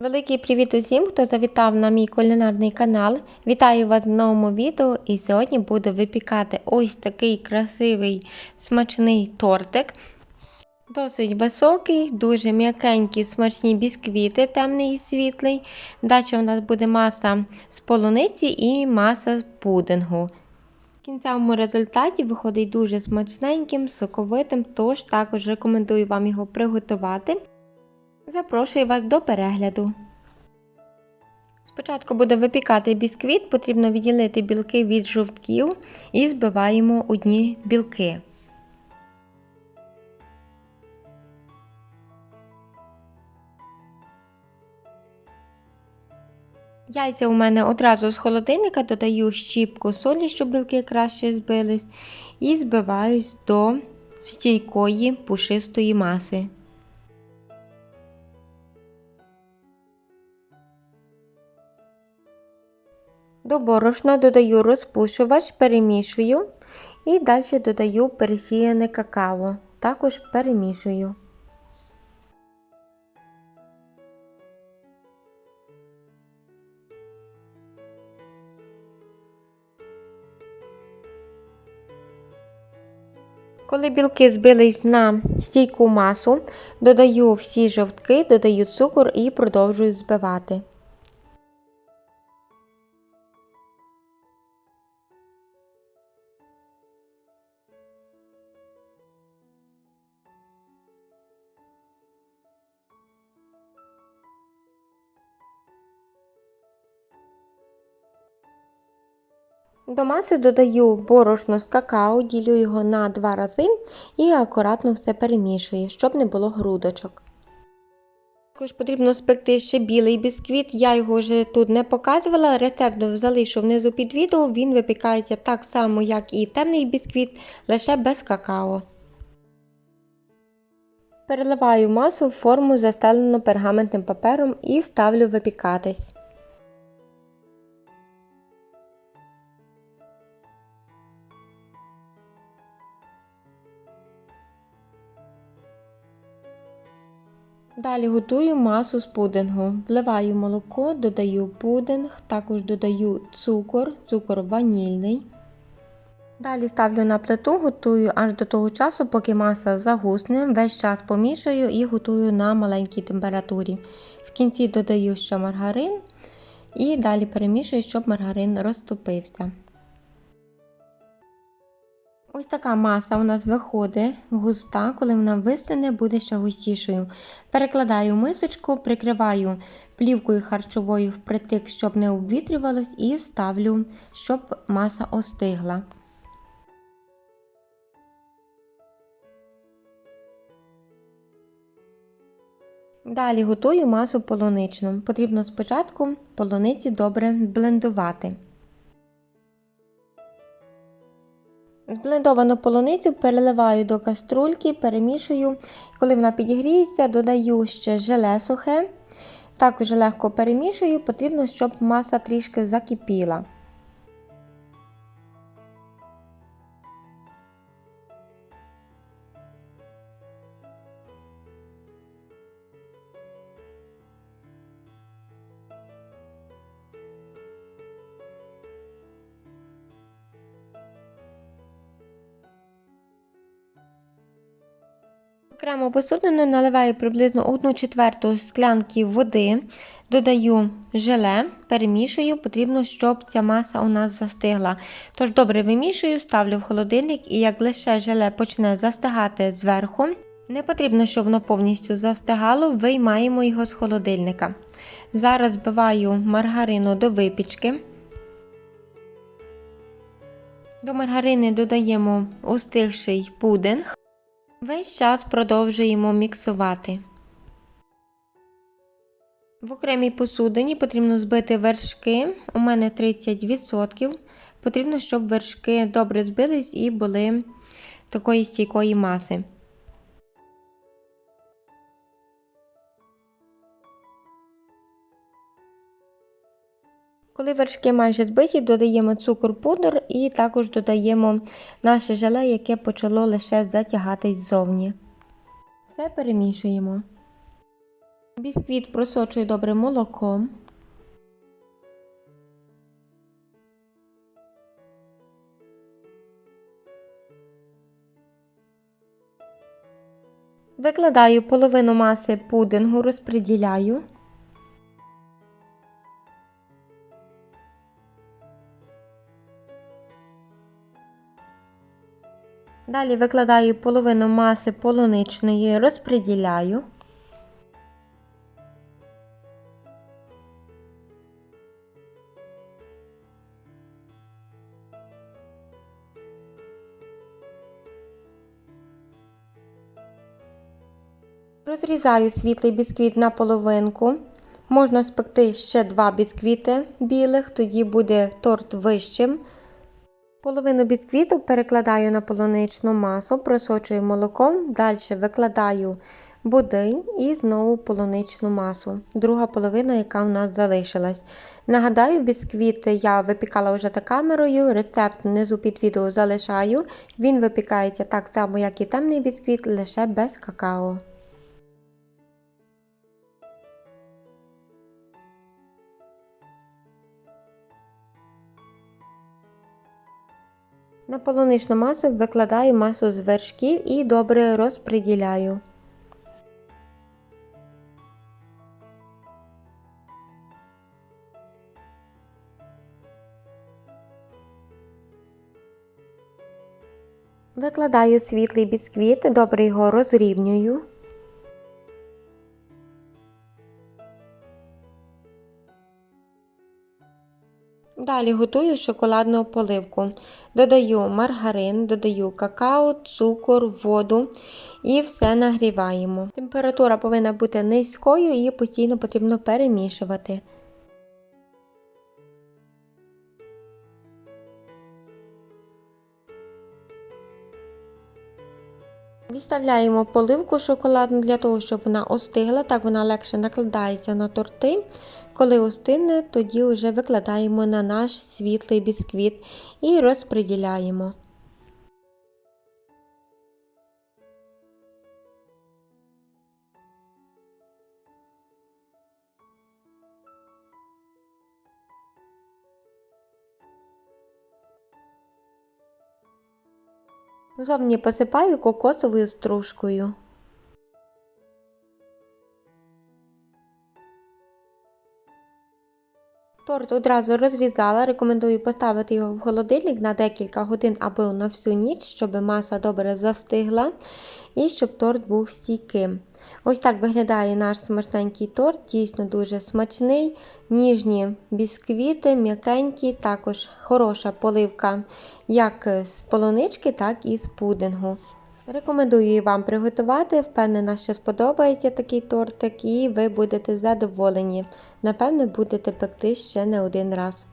Великий привіт усім, хто завітав на мій кулінарний канал. Вітаю вас в новому відео і сьогодні буду випікати ось такий красивий смачний тортик. Досить високий, дуже м'якенькі, смачні бісквіти, темний і світлий. Далі у нас буде маса з полуниці і маса з пудингу. В кінцевому результаті виходить дуже смачненьким, соковитим, тож також рекомендую вам його приготувати. Запрошую вас до перегляду. Спочатку буде випікати бісквіт, потрібно відділити білки від жовтків і збиваємо одні білки. Яйця у мене одразу з холодильника додаю щіпку солі, щоб білки краще збились, і збиваюсь до стійкої пушистої маси. До борошна додаю розпушувач, перемішую і далі додаю пересіяне какао. Також перемішую. Коли білки збились на стійку масу, додаю всі жовтки, додаю цукор і продовжую збивати. До маси додаю борошно з какао, ділю його на два рази і акуратно все перемішую, щоб не було грудочок. Також потрібно спекти ще білий бісквіт, я його вже тут не показувала, рецепт залишу внизу під відео, він випікається так само, як і темний бісквіт, лише без какао. Переливаю масу в форму, застелену пергаментним папером і ставлю випікатись. Далі готую масу з пудингу. Вливаю молоко, додаю пудинг, також додаю цукор, цукор ванільний. Далі ставлю на плиту, готую аж до того часу, поки маса загусне. Весь час помішую і готую на маленькій температурі. В кінці додаю ще маргарин і далі перемішую, щоб маргарин розтопився. Ось така маса у нас виходить густа, коли вона вистине, буде ще густішою. Перекладаю мисочку, прикриваю плівкою харчовою впритик, щоб не обвітрювалось, і ставлю, щоб маса остигла. Далі готую масу полуничну. Потрібно спочатку полуниці добре блендувати. Зблендовану полуницю переливаю до каструльки, перемішую. Коли вона підігріється, додаю ще желе сухе. Також легко перемішую, потрібно, щоб маса трішки закипіла. Окремо посудину наливаю приблизно 1 четверту склянки води, додаю желе, перемішую, потрібно, щоб ця маса у нас застигла. Тож добре вимішую, ставлю в холодильник і як лише желе почне застигати зверху, не потрібно, щоб воно повністю застигало, виймаємо його з холодильника. Зараз збиваю маргарину до випічки. До маргарини додаємо устигший пудинг. Весь час продовжуємо міксувати. В окремій посудині потрібно збити вершки. У мене 30%. Потрібно, щоб вершки добре збились і були такої стійкої маси. Коли вершки майже збиті, додаємо цукор пудр і також додаємо наше желе, яке почало лише затягатись ззовні. Все перемішуємо. Бісквіт просочую добре молоком. Викладаю половину маси пудингу, розподіляю. Далі викладаю половину маси полуничної, розподіляю. Розрізаю світлий бісквіт на половинку. Можна спекти ще два бісквіти білих, тоді буде торт вищим. Половину бісквіту перекладаю на полуничну масу, просочую молоком, далі викладаю будинь і знову полуничну масу. Друга половина, яка в нас залишилась. Нагадаю, бісквіт я випікала вже за камерою, рецепт внизу під відео залишаю. Він випікається так само, як і темний бісквіт, лише без какао. На полуничну масу викладаю масу з вершків і добре розприділяю. Викладаю світлий бісквіт, добре його розрівнюю. Далі готую шоколадну поливку. Додаю маргарин, додаю какао, цукор, воду і все нагріваємо. Температура повинна бути низькою і постійно потрібно перемішувати. Відставляємо поливку шоколадну для того, щоб вона остигла, так вона легше накладається на торти. Коли остине, тоді вже викладаємо на наш світлий бісквіт і розподіляємо. Зовні посипаю кокосовою стружкою. Торт одразу розрізала, рекомендую поставити його в холодильник на декілька годин або на всю ніч, щоб маса добре застигла і щоб торт був стійким. Ось так виглядає наш смачненький торт, дійсно дуже смачний, ніжні бісквіти, м'якенькі, також хороша поливка як з полунички, так і з пудингу. Рекомендую вам приготувати, впевнена, що сподобається такий тортик, і ви будете задоволені. Напевне, будете пекти ще не один раз.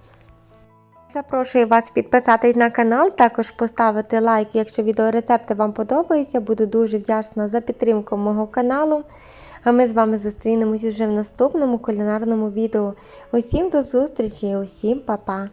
Запрошую вас підписатись на канал, також поставити лайк, якщо відеорецепти вам подобаються. Буду дуже вдячна за підтримку мого каналу. А ми з вами зустрінемось вже в наступному кулінарному відео. Усім до зустрічі, усім па-па!